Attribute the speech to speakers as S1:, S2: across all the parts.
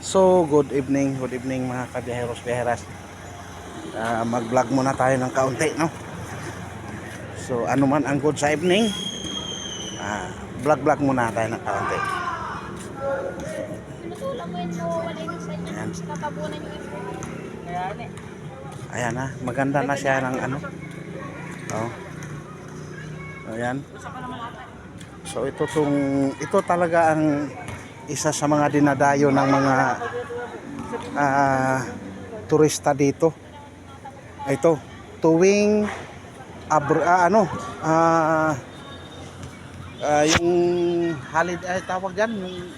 S1: So, good evening, good evening mga kabiyaheros biyaheras. Ah, mag-vlog muna tayo ng kaunti, no? So, ano man ang good sa evening, ah, vlog-vlog muna tayo ng kaunti. Ayan. Ayan na, maganda na siya ng ano. Oh. Ayan. So, ito tong, ito talaga ang isa sa mga dinadayo ng mga ah, turista dito. Ito, tuwing abr ah, ano, ah, ah, yung holiday, ay tawag yan, yung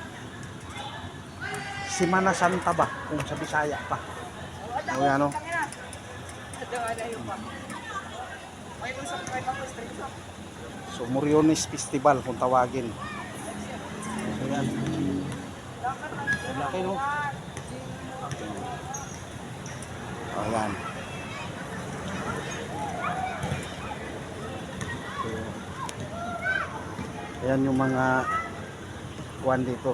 S1: Simana Santa ba, kung sa Bisaya pa. O ano. So, Moriones Festival kung tawagin. So, yan. Ang laki, no? O, yan. So, ayan yung mga kuwan dito.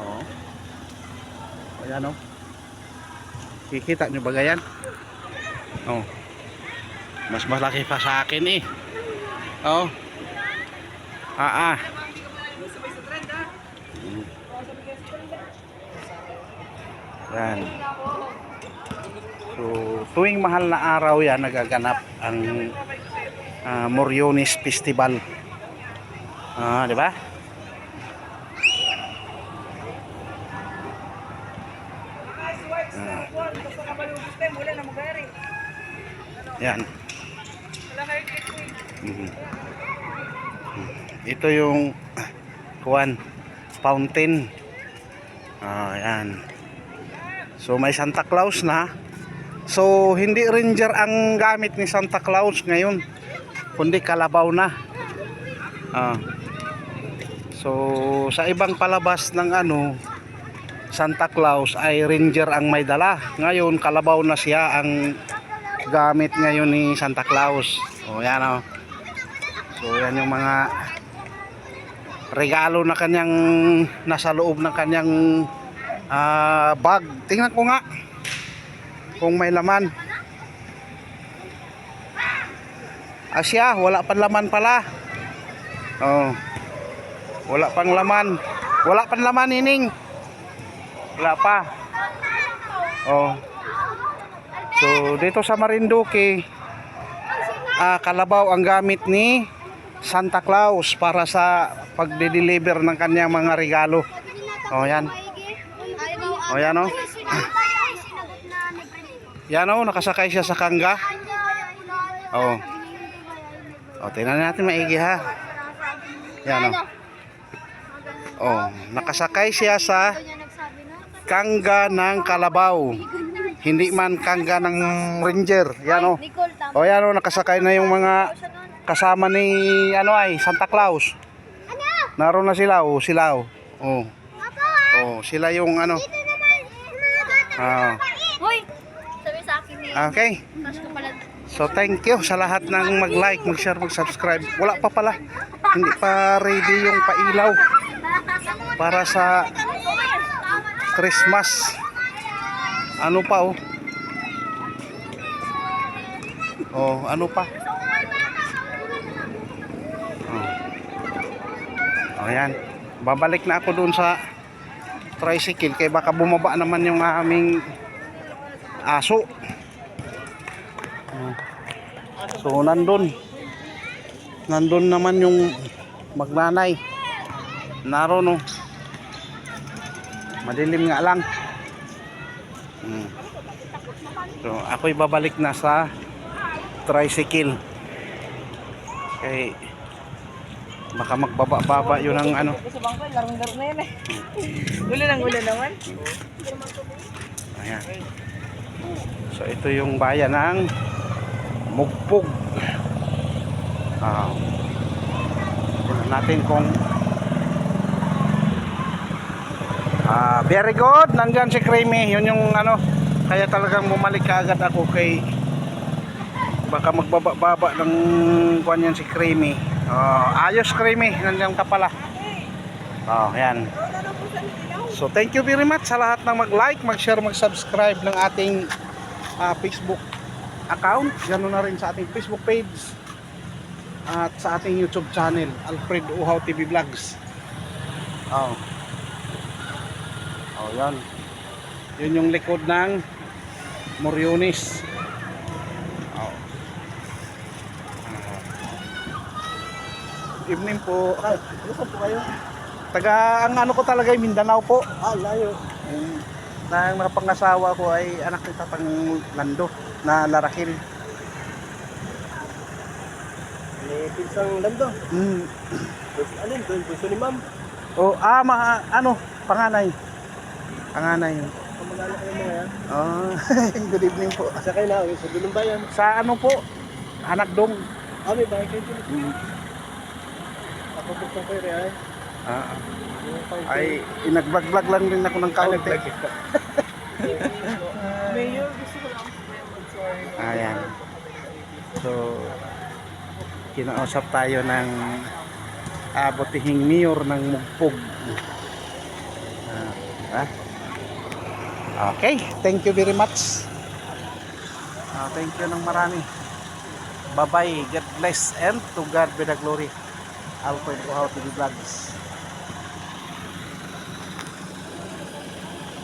S1: Oo. Ayan, o. Kikita nyo ba ganyan? Oh. Mas malaki pa sa akin eh. Oh. Ah ah. Mm. Yan. So, tuwing mahal na araw yan nagaganap ang ah, Moriones Festival. Ah, di ba? Yan. Mhm. Ito yung kuwan fountain. Ah, yan. So may Santa Claus na. So hindi ranger ang gamit ni Santa Claus ngayon, kundi kalabaw na. Ah. So sa ibang palabas ng ano Santa Claus ay ranger ang may dala. Ngayon kalabaw na siya ang gamit ngayon ni Santa Claus. O yan o. So yan yung mga regalo na kanyang nasa loob ng kanyang ah, bag. Tingnan ko nga kung may laman. Asya, wala pang laman pala. Oh. Wala pang laman. Wala pang laman, Nining. Wala pa. Oh. So, dito sa Marinduque, ah, kalabaw ang gamit ni Santa Claus para sa pagde-deliver ng kanyang mga regalo. Oh, yan. Oh, yan oh. Yan oh, nakasakay siya sa kangga. Oh. Oh, tingnan natin maigi ha. Yan oh. Oh, nakasakay siya sa kangga ng kalabaw. Hindi man kangga ng ranger. Yan oh.
S2: Tama.
S1: O yan o, nakasakay na yung mga kasama ni ano ay Santa Claus. Naroon na sila o, sila o. Oh. Oh, sila yung ano. Ah,
S2: Hoy! Sabi sa akin ni...
S1: okay. So thank you sa lahat ng mag-like, mag-share, mag-subscribe. Wala pa pala. Hindi pa ready yung pailaw para sa Christmas. Ano pa oh? Oh, ano pa? Oh, yan. Babalik na ako doon sa tricycle kaya baka bumaba naman yung aming aso. So, nandun. Nandun naman yung magnanay. Naroon, oh. Madilim nga lang. Hmm. So, ako'y babalik na sa tricycle. Kay baka magbaba-baba yun ang ano.
S3: Sa larong-laro na yan eh. Uli ng uli naman.
S1: Ayan. So ito yung bayan ng Mugpog. Ah. Tingnan natin kung Ah, very good. Nandyan si Creamy. Yun yung ano, kaya talagang bumalik kaagad ako kay baka magbaba-baba ng kuan yan si Creamy. Oh, ayos Creamy, nandiyan ka pala. Oh, yan. So thank you very much sa lahat ng mag-like, mag-share, mag-subscribe ng ating ah, Facebook account. Ganoon na rin sa ating Facebook page at sa ating YouTube channel, Alfred Uhaw TV Vlogs. Oh. Oh, yan. Yun yung likod ng Moriones. Oh. Ah. Evening po. Ah, ano po kayo? Taga, ang ano ko talaga ay Mindanao po. Ah, layo. Um, na ang napangasawa ko ay anak ni Tatang Lando na Larakil.
S4: May pinsang lando.
S1: Mm.
S4: Alin, doon, gusto ni ma'am.
S1: Oh, ah, ma, ano, panganay. Panganay.
S4: Kamagala kayo mga yan.
S1: Oh, good evening po.
S4: Sa kayo na, sa Dulong Bayan.
S1: Sa ano po? Hanakdong.
S4: Ah, may bahay kayo dun.
S1: Mm.
S4: Sa kayo rin, ay.
S1: Ah, ay, inag-vlog-vlog lang din ako ng kaunti.
S4: nag-vlog ito. Mayor, gusto ko lang. Sorry.
S1: Ayan. So, kinausap tayo ng uh, butihing mayor ng Mugpog. Ah, ah. Okay, thank you very much. Ah, thank you ng marami. Bye-bye. God bless and to God be the glory. Alfred Uhaw TV Vlogs.